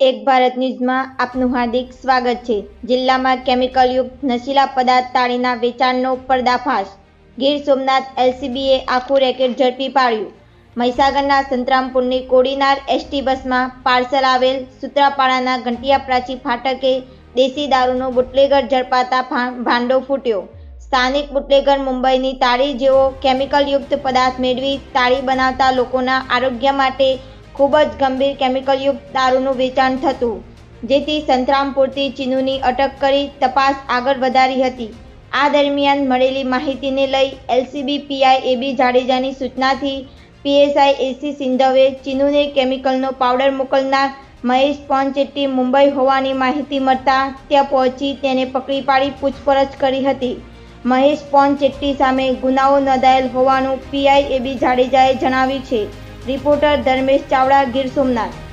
એક ભારત ન્યૂઝમાં આપનું હાર્દિક સ્વાગત છે. જિલ્લામાં કેમિકલયુક્ત નશીલા પદાર્થ તાળીના વેચાણનો પર્દાફાશ. ગીર સોમનાથ એલસીબીએ આખું રેકેટ ઝડપી પાડ્યું. મહીસાગરના સંતરામપુરની કોડીનાર એસટી બસમાં પાર્સલ આવેલ સુત્રાપાડાના ઘંટિયા પ્રાચી ફાટકે દેશી દારૂનો બુટલેગર ઝડપાતા ભાંડો ફૂટ્યો. સ્થાનિક બુટલેગર મુંબઈની તાળી જેવો કેમિકલયુક્ત પદાર્થ મેળવી તાળી બનાવતા લોકોના આરોગ્ય માટે ખૂબ જ ગંભીર કેમિકલયુક્ત દારૂનું વેચાણ થતું, જેથી સંતરામપુરથી ચીનુની અટક કરી તપાસ આગળ વધારી હતી. આ દરમિયાન મળેલી માહિતીને લઈ એલસીબી પીઆઈ એબી જાડેજાની સૂચનાથી પીએસઆઈ એસી સિંધવે ચીનુને કેમિકલનો પાવડર મોકલનાર મહેશ પોનચેટ્ટી મુંબઈ હોવાની માહિતી મળતા ત્યાં પહોંચી તેને પકડી પાડી પૂછપરછ કરી હતી. મહેશ પોનચેટ્ટી સામે ગુનાઓ નોંધાયેલ હોવાનું પીઆઈ એબી જાડેજાએ જણાવ્યું છે. રિપોર્ટર ધર્મેશ ચાવડા ગીર સોમનાથ